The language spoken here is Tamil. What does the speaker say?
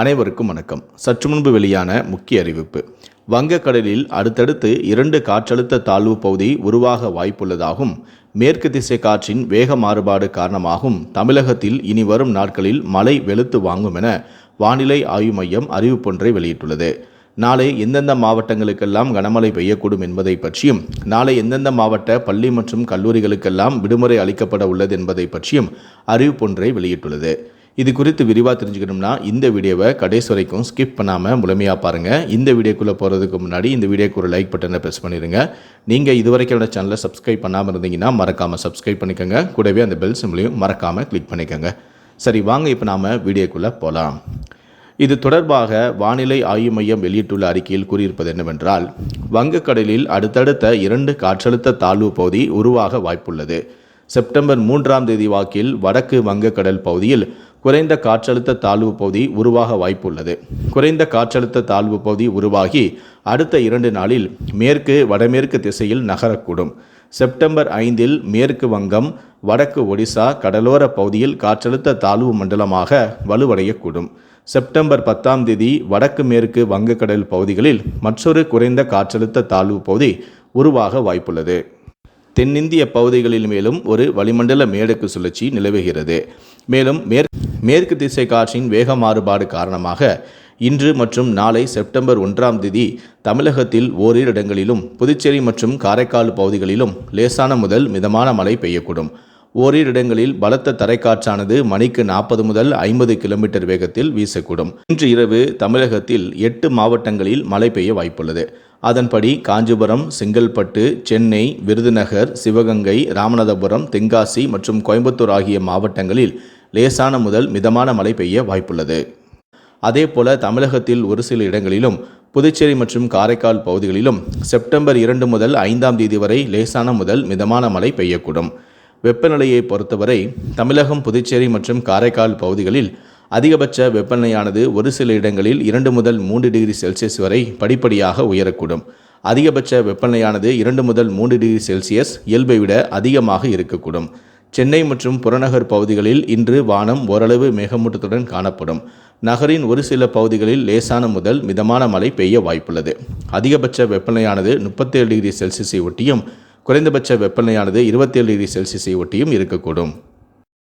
அனைவருக்கும் வணக்கம். சற்று முன்பு வெளியான முக்கிய அறிவிப்பு. வங்கக்கடலில் அடுத்தடுத்து இரண்டு காற்றழுத்த தாழ்வு பகுதி உருவாக வாய்ப்புள்ளதாகவும் மேற்கு திசை காற்றின் வேக மாறுபாடு காரணமாகவும் தமிழகத்தில் இனி வரும் நாட்களில் மழை வெளுத்து வாங்கும் என வானிலை ஆய்வு மையம் அறிவிப்பொன்றை வெளியிட்டுள்ளது. நாளை எந்தெந்த மாவட்டங்களுக்கெல்லாம் கனமழை பெய்யக்கூடும் என்பதை பற்றியும் நாளை எந்தெந்த மாவட்ட பள்ளி மற்றும் கல்லூரிகளுக்கெல்லாம் விடுமுறை அளிக்கப்பட உள்ளது என்பதை பற்றியும் அறிவிப்பொன்றை வெளியிட்டுள்ளது. இது குறித்து விரிவாக தெரிஞ்சுக்கணும்னா இந்த வீடியோவை கடைசி வரைக்கும் ஸ்கிப் பண்ணாமல் முழுமையாக பாருங்கள் இந்த வீடியோக்குள்ளே போகிறதுக்கு முன்னாடி இந்த வீடியோக்கு ஒரு லைக் பட்டனை ப்ரெஸ் பண்ணிடுங்க நீங்கள் இதுவரைக்கும் என்னோட சேனலை சப்ஸ்கிரைப் பண்ணாமல் இருந்தீங்கன்னா மறக்காமல் சப்ஸ்கிரைப் பண்ணிக்கோங்க. கூடவே அந்த பெல் சிம்லையும் மறக்காமல் கிளிக் பண்ணிக்கோங்க. சரி வாங்க இப்போ நாம் வீடியோக்குள்ளே போகலாம் இது தொடர்பாக வானிலை ஆய்வு மையம் வெளியிட்டுள்ள அறிக்கையில் கூறியிருப்பது என்னவென்றால் வங்கக்கடலில் அடுத்தடுத்த இரண்டு காற்றழுத்த தாழ்வு பகுதி உருவாக வாய்ப்புள்ளது. செப்டம்பர் மூன்றாம் தேதி வாக்கில் வடக்கு வங்கக்கடல் பகுதியில் குறைந்த காற்றழுத்த தாழ்வு பகுதி உருவாக வாய்ப்புள்ளது. குறைந்த காற்றழுத்த தாழ்வு பகுதி உருவாகி அடுத்த இரண்டு நாளில் மேற்கு வடமேற்கு திசையில் நகரக்கூடும். செப்டம்பர் ஐந்தில் மேற்கு வங்கம் வடக்கு ஒடிசா கடலோர பகுதியில் காற்றழுத்த தாழ்வு மண்டலமாக வலுவடையக்கூடும். செப்டம்பர் பத்தாம் தேதி வடக்கு மேற்கு வங்கக்கடல் பகுதிகளில் மற்றொரு குறைந்த காற்றழுத்த தாழ்வு பகுதி உருவாக வாய்ப்புள்ளது. தென்னிந்திய பகுதிகளில் மேலும் ஒரு வளிமண்டல மேடக்கு சுழற்சி நிலவுகிறது. மேலும் மேற்கு மேற்கு திசை காற்றின் வேக மாறுபாடு காரணமாக இன்று மற்றும் நாளை செப்டம்பர் ஒன்றாம் தேதி தமிழகத்தில் ஓரிரு இடங்களிலும் புதுச்சேரி மற்றும் காரைக்கால் பகுதிகளிலும் லேசான முதல் மிதமான மழை பெய்யக்கூடும். ஓரிரு இடங்களில் பலத்த தரைக்காற்றானது மணிக்கு நாற்பது முதல் ஐம்பது கிலோமீட்டர் வேகத்தில் வீசக்கூடும். இன்று இரவு தமிழகத்தில் எட்டு மாவட்டங்களில் மழை பெய்ய வாய்ப்புள்ளது. அதன்படி காஞ்சிபுரம் செங்கல்பட்டு சென்னை விருதுநகர் சிவகங்கை ராமநாதபுரம் தென்காசி மற்றும் கோயம்புத்தூர் ஆகிய மாவட்டங்களில் லேசான முதல் மிதமான மழை பெய்ய வாய்ப்புள்ளது. அதேபோல தமிழகத்தில் ஒரு சில இடங்களிலும் புதுச்சேரி மற்றும் காரைக்கால் பகுதிகளிலும் செப்டம்பர் இரண்டு முதல் ஐந்தாம் தேதி வரை லேசான முதல் மிதமான மழை பெய்யக்கூடும். வெப்பநிலையை பொறுத்தவரை தமிழகம் புதுச்சேரி மற்றும் காரைக்கால் பகுதிகளில் அதிகபட்ச வெப்பநிலையானது ஒரு சில இடங்களில் இரண்டு முதல் மூன்று டிகிரி செல்சியஸ் வரை படிப்படியாக உயரக்கூடும். அதிகபட்ச வெப்பநிலையானது இரண்டு முதல் மூன்று டிகிரி செல்சியஸ் இயல்பை விட அதிகமாக இருக்கக்கூடும். சென்னை மற்றும் புறநகர் பகுதிகளில் இன்று வானம் ஓரளவு மேகமூட்டத்துடன் காணப்படும். நகரின் ஒரு சில பகுதிகளில் லேசான முதல் மிதமான மழை பெய்ய வாய்ப்புள்ளது. அதிகபட்ச வெப்பநிலையானது முப்பத்தேழு டிகிரி செல்சியஸை ஒட்டியும் குறைந்தபட்ச வெப்பநிலையானது இருபத்தேழு டிகிரி செல்சியஸை ஒட்டியும் இருக்கக்கூடும்.